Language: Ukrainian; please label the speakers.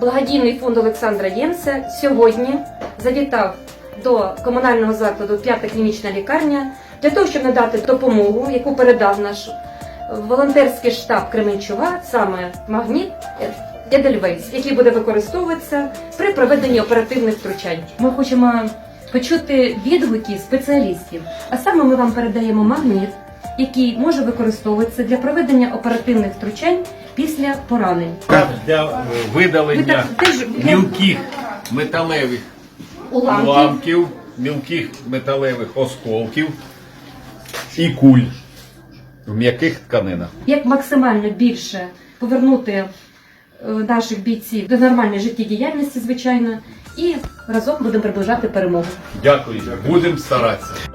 Speaker 1: Благодійний фонд Олександра Ємця сьогодні завітав до комунального закладу П'ята клінічна лікарня для того, щоб надати допомогу, яку передав наш волонтерський штаб Кременчуга, саме магніт Едельвейс, який буде використовуватися при проведенні оперативних втручань. Ми хочемо почути відгуки спеціалістів, а саме ми вам передаємо магніт, який може використовуватися для проведення оперативних втручань після поранень.
Speaker 2: для е, видалення мілких металевих
Speaker 1: уламки.
Speaker 2: уламків, мілких металевих осколків і куль в м'яких тканинах.
Speaker 1: як максимально більше повернути е, наших бійців до нормальної життєдіяльності, звичайно, і разом будемо приближати перемогу.
Speaker 2: Дякую, будемо старатися.